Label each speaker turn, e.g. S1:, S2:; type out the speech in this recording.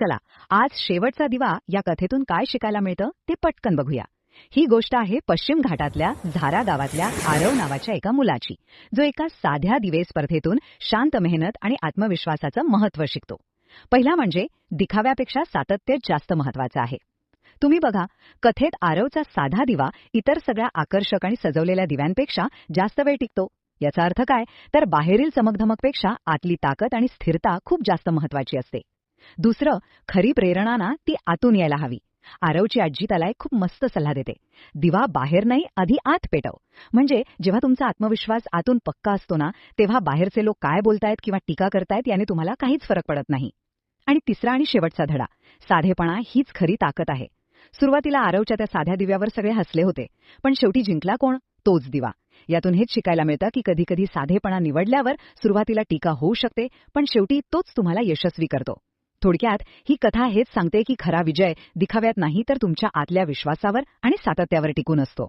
S1: चला आज शेवटचा दिवा या कथेतून काय शिकायला मिळतं ते पटकन बघूया. ही गोष्ट आहे पश्चिम घाटातल्या झारा गावातल्या आरव नावाच्या एका मुलाची. जो एका साध्या दिवे स्पर्धेतून शांत मेहनत आणि आत्मविश्वासाचं महत्त्व शिकतो. पहिला म्हणजे दिखाव्यापेक्षा सातत्य जास्त महत्वाचं आहे. तुम्ही बघा कथेत आरवचा साधा दिवा इतर सगळ्या आकर्षक आणि सजवलेल्या दिव्यांपेक्षा जास्त वेळ टिकतो. याचा अर्थ काय? तर बाहेरील चमकधमकपेक्षा आतली ताकद आणि स्थिरता खूप जास्त महत्वाची असते. दुसरं खरी प्रेरणा ना ती आतून यायला हवी. आरवची आजी त्याला एक खूप मस्त सल्ला देते. दिवा बाहेर नाही आधी आत पेटव. म्हणजे जेव्हा तुमचा आत्मविश्वास आतून पक्का असतो ना तेव्हा बाहेरचे लोक काय बोलतायत किंवा टीका करतायत याने तुम्हाला काहीच फरक पडत नाही. आणि तिसरा आणि शेवटचा धडा साधेपणा हीच खरी ताकद आहे. सुरुवातीला आरवच्या त्या साध्या दिव्यावर सगळे हसले होते पण शेवटी जिंकला कोण? तोच दिवा. यातून हेच शिकायला मिळतं की कधीकधी साधेपणा निवडल्यावर सुरुवातीला टीका होऊ शकते पण शेवटी तोच तुम्हाला यशस्वी करतो. थोडक्यात ही कथा हेच सांगते की खरा विजय दिखाव्यात नाही तर तुमच्या आतल्या विश्वासावर आणि सातत्यावर टिकून असतो.